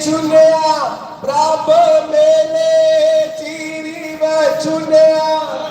ਚੁਨਿਆ ਪ੍ਰਭ ਮੇਲੇ ਚੀਰੀ ਵ ਚੁਨਿਆ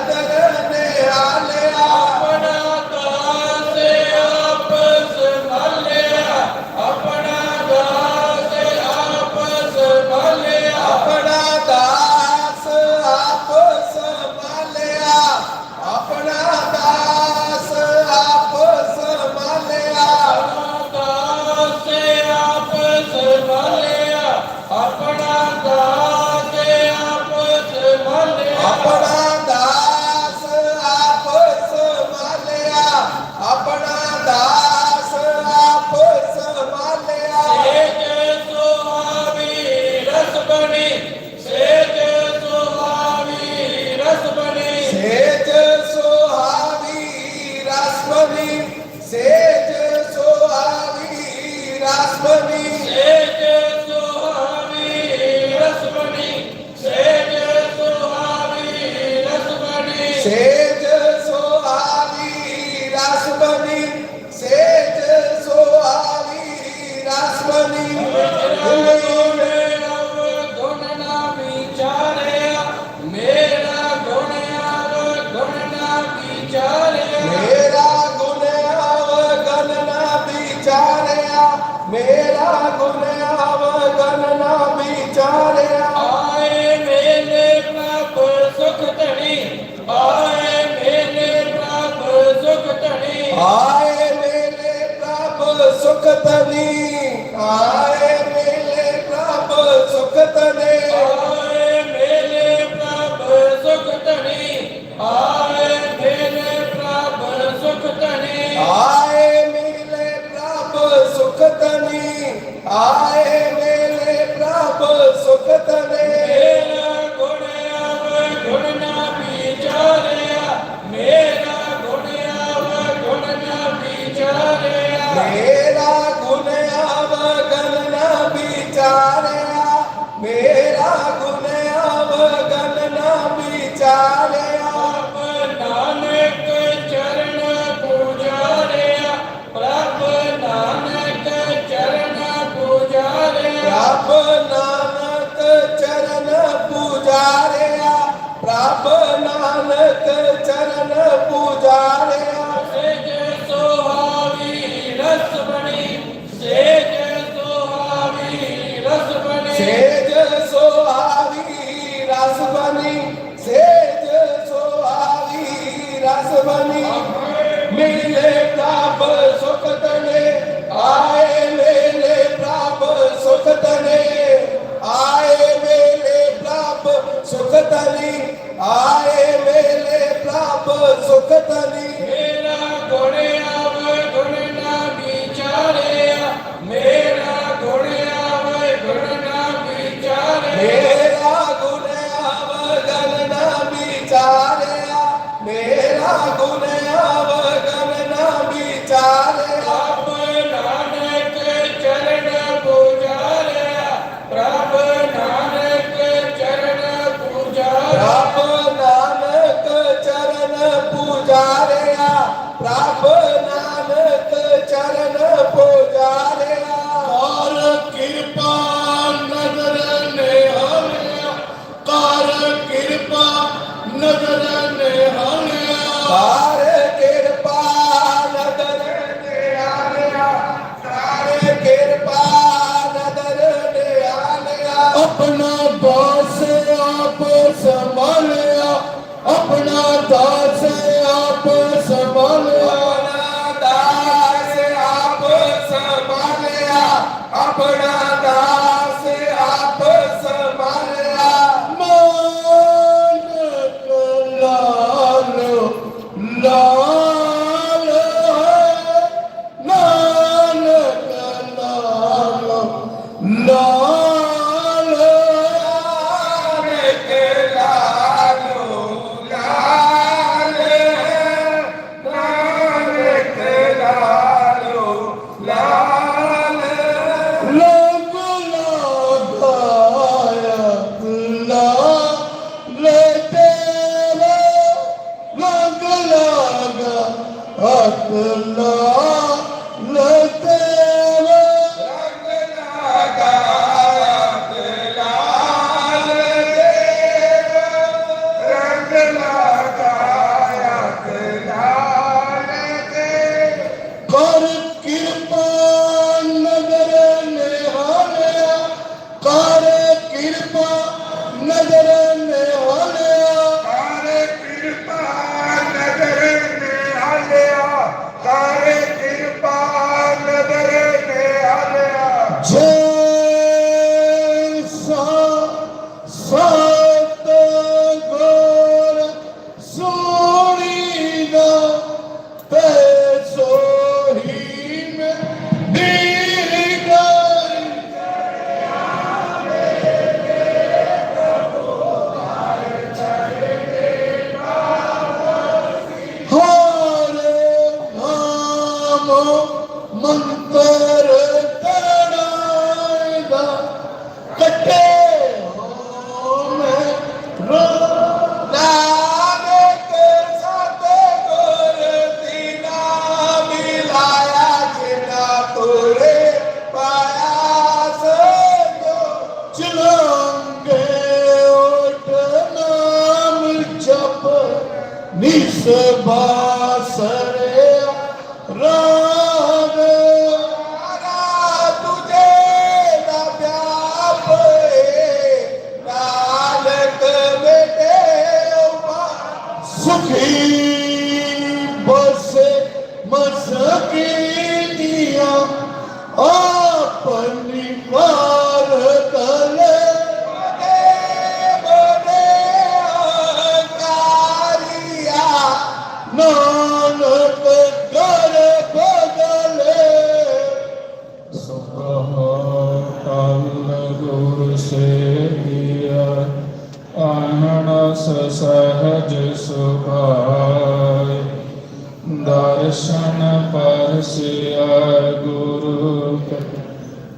ਨਦਰ ਨੇ etapas. মন্তরে सखी बस मसकी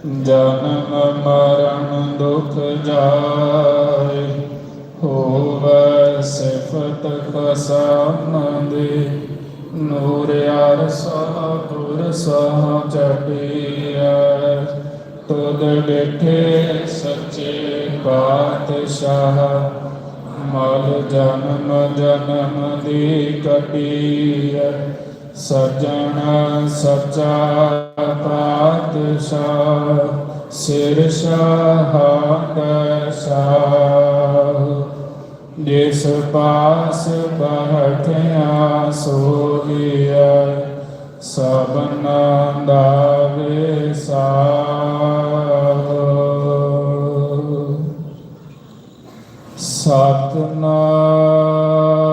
ਜਨਮ ਮਰਨ ਦੁਖ ਜਾਏ। ਹੋਵੇ ਸਿਫਤ ਖਸਾਨ ਦੇ ਨੂਰ ਯਾਰ ਸਾਹੁਰ ਸਾਹ ਚੜਿਆ ਤੁਦ ਬੈਠੇ ਸੱਚੇ ਪਾਤਸ਼ਾਹ। ਮਲ ਜਨਮ ਜਨਮ ਦੀ ਕਟਿਆ ਸਜਣ ਸਚਾ ਪਾਤਸ਼ਾਹ ਸਿਰ ਸਾਹਾਟ ਸਾਹ। ਦੇਸ ਪਾਸ ਬਹਠਿਆ ਸੋਗਿਆ ਸਭਨਾ ਦਾ ਵਿਸਾਹ ਸਤਨਾਮ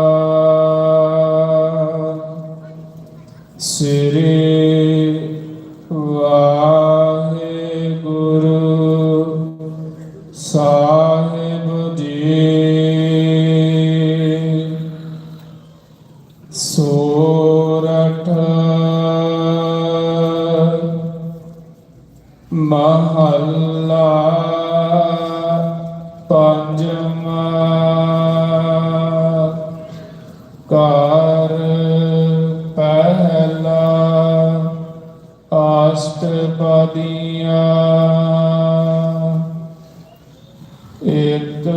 ਇੱਕ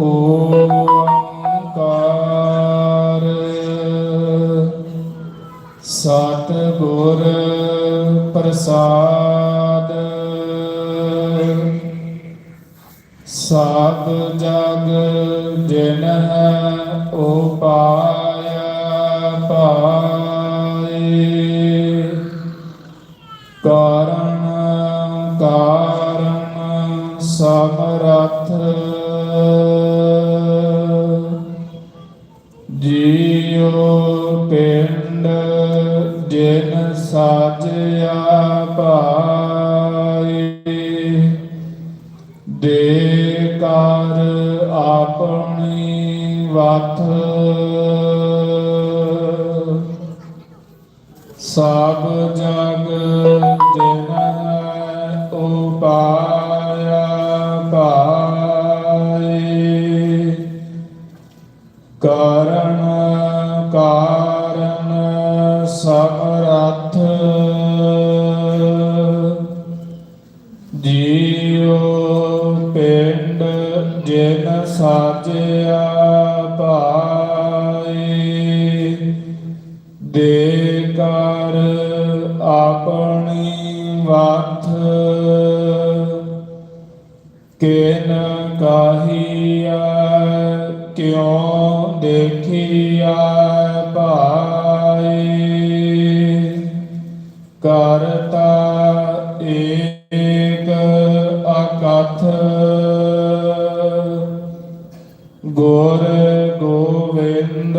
ਓੰਕਾਰ। ਸਤ ਗੁਰ ਪ੍ਰਸਾਦ। ਸਭ ਜਗ ਜਿਨ ਹੈ ਉਪਾਇਆ ਸਾਜਿਆ ਪਾਏ ਦੇ ਕਰ ਆਪਣੀ ਵਤ। ਸਭ ਜਗ ਸਾਜਿਆ ਪਾਏ ਦੇ ਕਰ ਆਪਣੀ ਵਾਥ ਕਿਨ ਕਾਹੀਆ ਕਿਉ ਦੇਖੀਆ? ਗੁਰ ਗੋਵਿੰਦ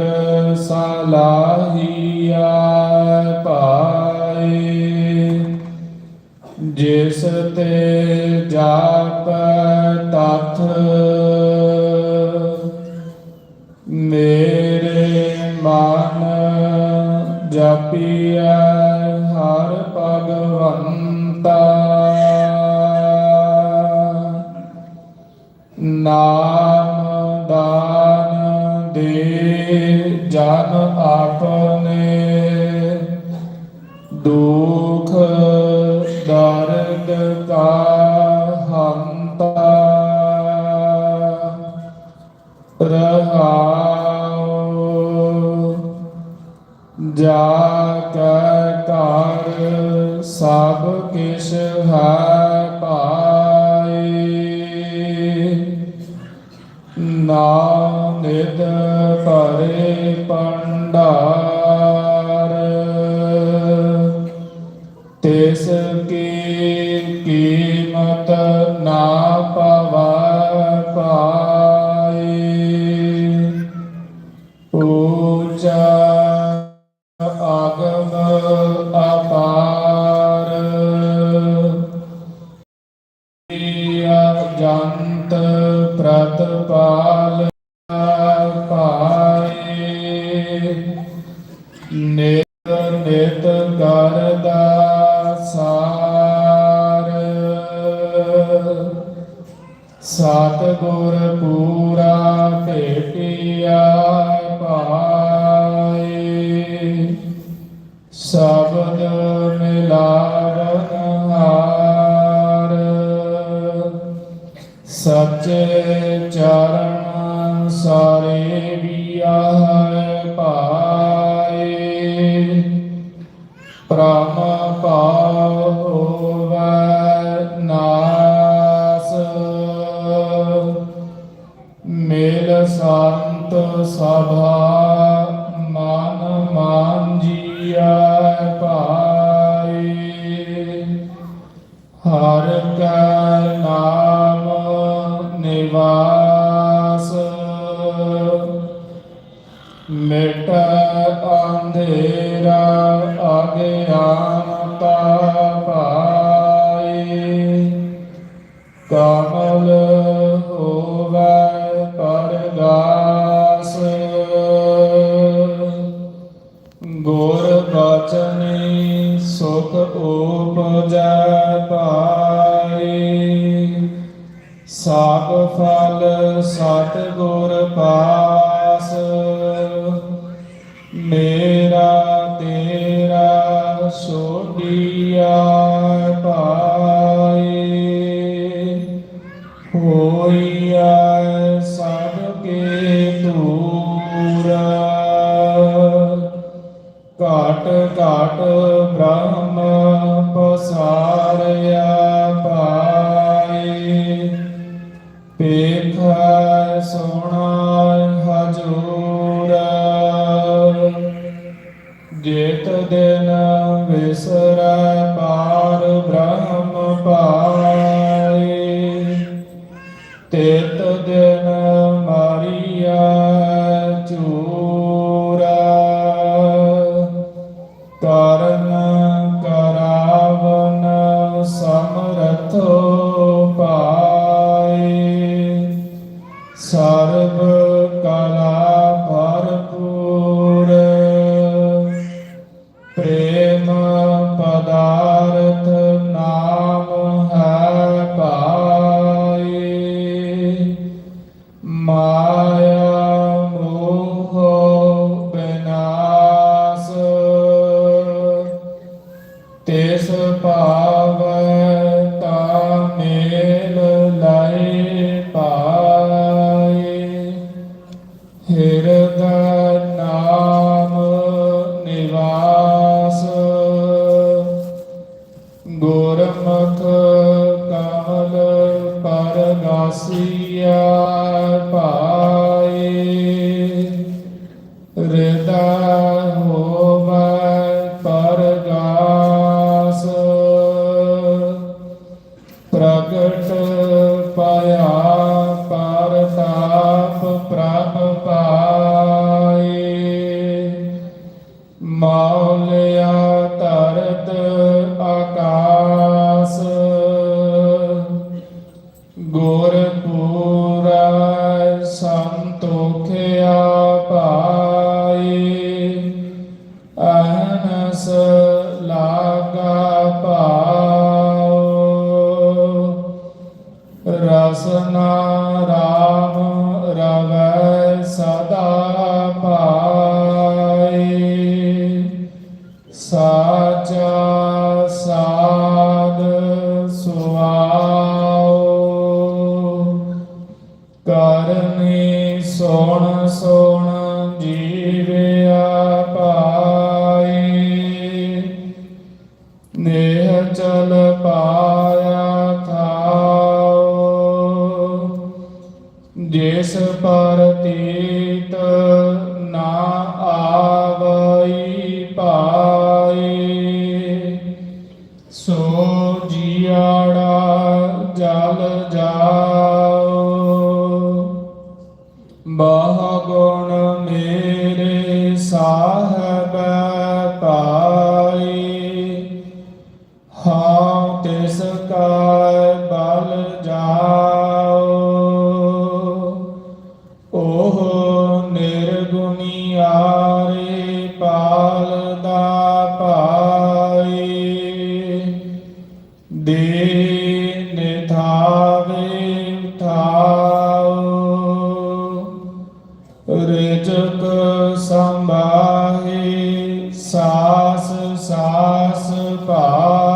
ਸਲਾਹੀਆ ਪਾਏ। ਜਿਸ ਤੇ ਜਾਪ ਤਥ ਮੇਰੇ ਮਨ ਜਪਿਆ ਹਰ ਭਗਵੰਤਾ। ਨਾ ਜਾ ਕੈ ਘਰ ਸਭ ਕਿਛ ਹੈ ਪਾਏ ਨਾਨਿਦ ਭਰੇ ਭੰਡਾਰ ਤਿਸ ਸ਼ਬਦ ਮਿਟ ਅੰਧੇਰਾ ਅਗਿਆਨਤਾ ਪਾਏ ਕਮਲ ਹੋਵੈ ਪਰਗਾਸ ਗੁਰ ਬਚਨੀ ਸੁਖ ਉਪਜੈ ਪਾਏ ਸਾਗ ਫਲ ਸਤ ਗੁਰ ਪਾਸ। ਮੇਰਾ ਤੇਰਾ ਸੋਡੀਆ ਪਾਏ। ਹੋਈਆ ਸਭ ਕੇ ਦੂਰ। ਘਾਟ ਬ੍ਰਹਮ ਪਸਾਰ। ਚਿਤ ਦਿਨ ਪਾਰ ਬ੍ਰਹਮ ਪਾਏ। ਦਿਨ ਮਾਰੀਆ ਚੂਰਾ। ਕਰਨ ਕਰਾਵਨ ਸਮਰਥੋ ਪਾਏ। ਪਰਗਾਸੀਆ ਭਾ ਸਨਾ ਸੋ ਜੀਆੜਾ ਜਲ ਜਾਓ। ਬਾਹ ਗੁਣ ਮੇ ਆਸ ਭਾ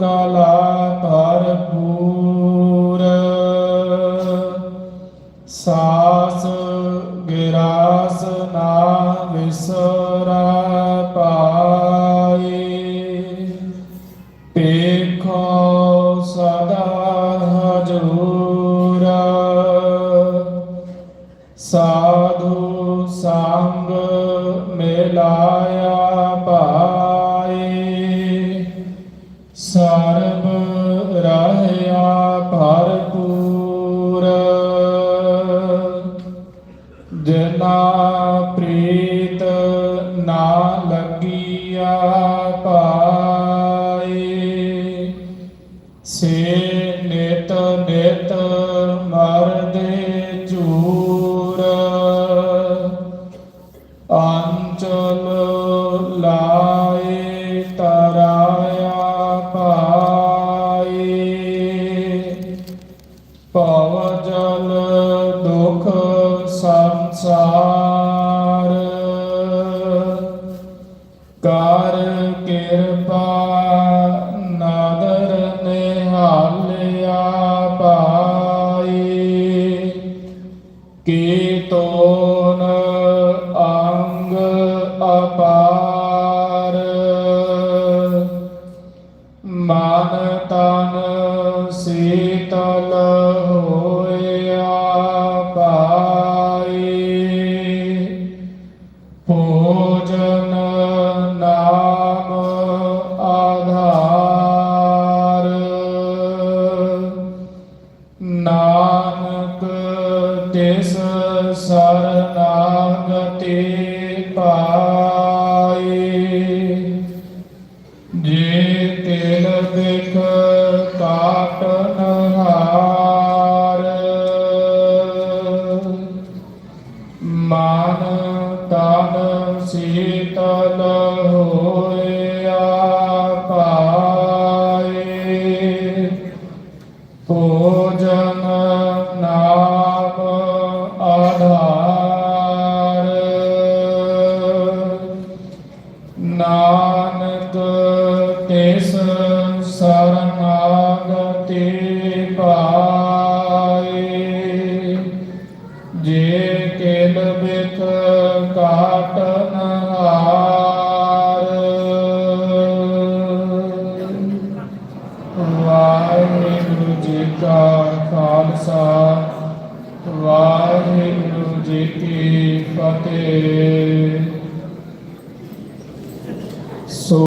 ਕਲਾ ਭਰਪੂਰ। ਸਾਸ ਗਿਰਾਸ ਨਾ ਵਿਸਰਾ ਪਾਏ। ਪੇਖੋ ਸਦਾ ਹਜੂਰਾ। ਸਾ ਸੀਤਲ